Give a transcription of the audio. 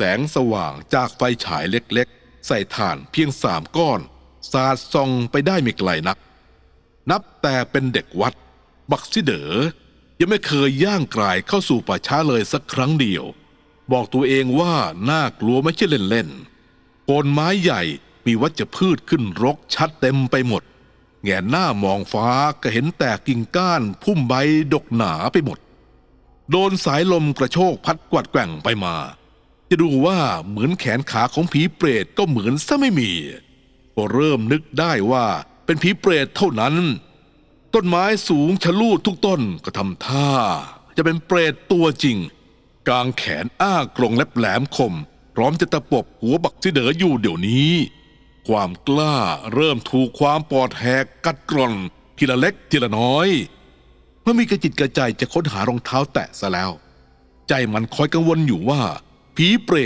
แสงสว่างจากไฟฉายเล็กๆ ใส่ถ่านเพียงสามก้อน สาดส่องไปได้ไม่ไกลนัก นับแต่เป็นเด็กวัด บักซิเดอยังไม่เคยย่างกลายเข้าสู่ป่าช้าเลยสักครั้งเดียว บอกตัวเองว่าน่ากลัวไม่ใช่เล่นๆโคนไม้ใหญ่มีวัชพืชขึ้นรกชัดเต็มไปหมด แงนหน้ามองฟ้าก็เห็นแต่กิ่งก้านพุ่มใบดกหนาไปหมด โดนสายลมกระโชกพัดกวัดแกว่งไปมา จะดูว่าเหมือนแขนขาของผีเปรตก็เหมือนซะไม่มี ก็เริ่มนึกได้ว่าเป็นผีเปรตเท่านั้น ต้นไม้สูงชะลูดทุกต้นก็ทำท่า จะเป็นเปรตตัวจริง กางแขนอ้ากรงเล็บแหลมคม พร้อมจะตะปบหัวบักซิเดออยู่เดี๋ยวนี้ ความกล้าเริ่มถูกความปอดแหกกัดกร่อน ทีละเล็กทีละน้อยเมื่อมีกระจิตกระใจจะค้นหารองเท้าแตะซะแล้ว ใจมันคอยกังวลอยู่ว่า ผีเปรต